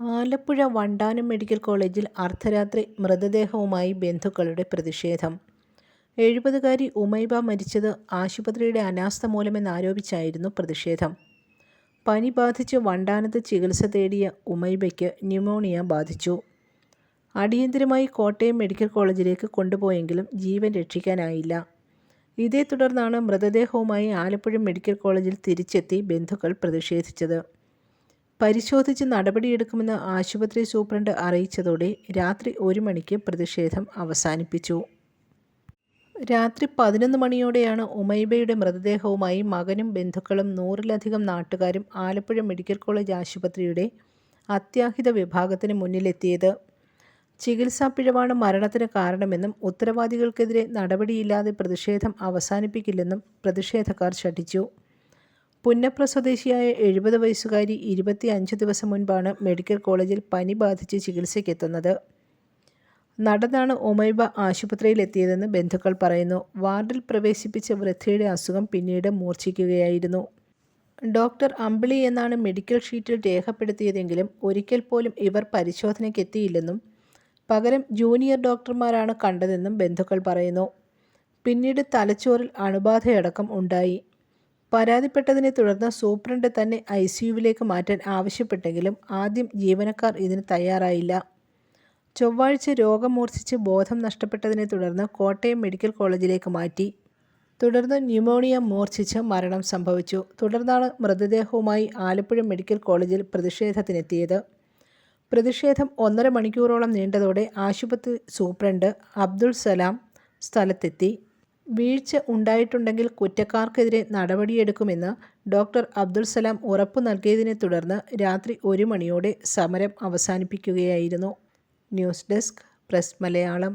Alappuzha Vandanam medical കോളേജിൽ അർദ്ധരാത്രി മൃതദേഹവുമായി ബന്ധുക്കളുടെ പ്രതിഷേധം. എഴുപതുകാരി ഉമൈബ മരിച്ചത് ആശുപത്രിയുടെ അനാസ്ഥ മൂലമെന്നാരോപിച്ചായിരുന്നു പ്രതിഷേധം. പനി ബാധിച്ച് വണ്ടാനത്ത് ചികിത്സ തേടിയ ഉമൈബയ്ക്ക് ന്യൂമോണിയ ബാധിച്ചു. അടിയന്തിരമായി കോട്ടയം മെഡിക്കൽ കോളേജിലേക്ക് കൊണ്ടുപോയെങ്കിലും ജീവൻ രക്ഷിക്കാനായില്ല. ഇതേ തുടർന്നാണ് മൃതദേഹവുമായി ആലപ്പുഴ മെഡിക്കൽ കോളേജിൽ തിരിച്ചെത്തി ബന്ധുക്കൾ പ്രതിഷേധിച്ചത്. പരിശോധിച്ച് നടപടിയെടുക്കുമെന്ന് ആശുപത്രി സൂപ്രണ്ട് അറിയിച്ചതോടെ രാത്രി ഒരു മണിക്ക് പ്രതിഷേധം അവസാനിപ്പിച്ചു. രാത്രി പതിനൊന്ന് മണിയോടെയാണ് ഉമൈബയുടെ മൃതദേഹവുമായി മകനും ബന്ധുക്കളും നൂറിലധികം നാട്ടുകാരും ആലപ്പുഴ മെഡിക്കൽ കോളേജ് ആശുപത്രിയുടെ അത്യാഹിത വിഭാഗത്തിന് മുന്നിലെത്തിയത്. ചികിത്സാ പിഴവാണ് മരണത്തിന് കാരണമെന്നും ഉത്തരവാദികൾക്കെതിരെ നടപടിയില്ലാതെ പ്രതിഷേധം അവസാനിപ്പിക്കില്ലെന്നും പ്രതിഷേധക്കാർ ശഠിച്ചു. പുന്നപ്ര സ്വദേശിയായ എഴുപത് വയസ്സുകാരി ഇരുപത്തി അഞ്ച് ദിവസം മുൻപാണ് മെഡിക്കൽ കോളേജിൽ പനി ബാധിച്ച് ചികിത്സയ്ക്കെത്തുന്നത്. നടന്നാണ് ഒമൈബ ആശുപത്രിയിലെത്തിയതെന്ന് ബന്ധുക്കൾ പറയുന്നു. വാർഡിൽ പ്രവേശിപ്പിച്ച വൃദ്ധയുടെ അസുഖം പിന്നീട് മൂർച്ഛിക്കുകയായിരുന്നു. ഡോക്ടർ അമ്പിളി എന്നാണ് മെഡിക്കൽ ഷീറ്റിൽ രേഖപ്പെടുത്തിയതെങ്കിലും ഒരിക്കൽ പോലും ഇവർ പരിശോധനയ്ക്ക് എത്തിയില്ലെന്നും പകരം ജൂനിയർ ഡോക്ടർമാരാണ് കണ്ടതെന്നും ബന്ധുക്കൾ പറയുന്നു. പിന്നീട് തലച്ചോറിൽ അണുബാധയടക്കം ഉണ്ടായി. പരാതിപ്പെട്ടതിനെ തുടർന്ന് സൂപ്രണ്ട് തന്നെ ഐ സിയുവിലേക്ക് മാറ്റാൻ ആവശ്യപ്പെട്ടെങ്കിലും ആദ്യം ജീവനക്കാർ ഇതിന് തയ്യാറായില്ല. ചൊവ്വാഴ്ച രോഗം മൂർച്ഛിച്ച് ബോധം നഷ്ടപ്പെട്ടതിനെ തുടർന്ന് കോട്ടയം മെഡിക്കൽ കോളേജിലേക്ക് മാറ്റി. തുടർന്ന് ന്യൂമോണിയ മൂർച്ഛിച്ച് മരണം സംഭവിച്ചു. തുടർന്നാണ് മൃതദേഹവുമായി ആലപ്പുഴ മെഡിക്കൽ കോളേജിൽ പ്രതിഷേധത്തിനെത്തിയത്. പ്രതിഷേധം ഒന്നര മണിക്കൂറോളം നീണ്ടതോടെ ആശുപത്രി സൂപ്രണ്ട് അബ്ദുൾ സലാം സ്ഥലത്തെത്തി. വീഴ്ച ഉണ്ടായിട്ടുണ്ടെങ്കിൽ കുറ്റക്കാർക്കെതിരെ നടപടിയെടുക്കുമെന്ന് ഡോക്ടർ അബ്ദുൾ സലാം ഉറപ്പു നൽകിയതിനെ തുടർന്ന് രാത്രി ഒരു മണിയോടെ സമരം അവസാനിപ്പിക്കുകയായിരുന്നു. News desk press Malayalam.